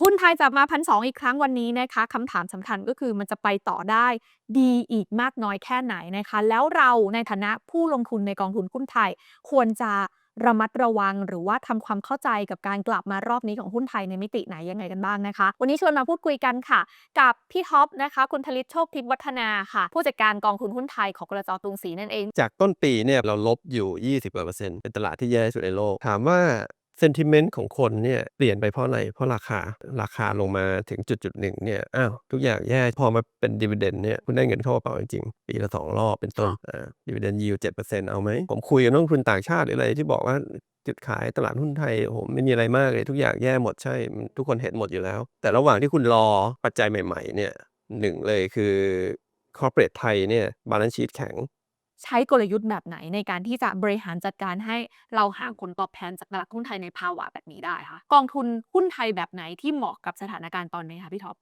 หุ้นไทยจับมาพันสอีกครั้งวันนี้นะคะคำถามสำคัญก็คือมันจะไปต่อได้ดีอีกมากน้อยแค่ไหนนะคะ แล้วเราในฐานะผู้ลงทุนในกองทุนหุ้นไทย ควรจะระมัดระวังหรือว่าทำความเข้าใจกับการกลับมารอบนี้ของหุ้นไทยในมิติไหนยังไงกันบ้างนะคะ วันนี้ชวนมาพูดคุยกันค่ะ กับพี่ท็อปนะคะ คุณธลิตโชคทิพย์วัฒนาค่ะ ผู้จัดการกองทุนหุ้นไทยของกระจอตุงศรีนั่นเอง จากต้นปีเนี่ยเราลบอยู่ 20กว่าเปอร์เซ็นต์เป็นตลาดที่แย่ที่สุดในโลก ถามว่า sentiment ของคนเนี่ยเปลี่ยนไปเพราะอะไร เพราะราคาราคาลงมาถึงจุดจุดหนึ่งเนี่ยอ้าวทุกอย่างแย่พอมาเป็น dividend เนี่ยคุณได้เงินเข้ากระเป๋าจริงๆ ปีละ2รอบเป็นต้นอ่า dividend yield 7%เอาไหม ผมคุยกับนักลงทุนต่างชาติหรืออะไรที่บอกว่าจุดขายตลาดหุ้นไทยโอ้โหไม่มีอะไรมากเลย ทุกอย่างแย่หมดใช่ ทุกคนเห็นหมดอยู่แล้ว แต่ระหว่างที่คุณรอปัจจัยใหม่ ๆ เนี่ยหนึ่งเลยคือ corporate ไทยเนี่ย balance sheet แข็ง ใช้กลยุทธ์แบบไหนในการที่จะบริหารจัดการให้เราหาผลตอบแทนจากตลาดหุ้นไทยในภาวะแบบนี้ได้คะกองทุนหุ้นไทยแบบไหนที่เหมาะกับสถานการณ์ตอนนี้คะพี่ท็อป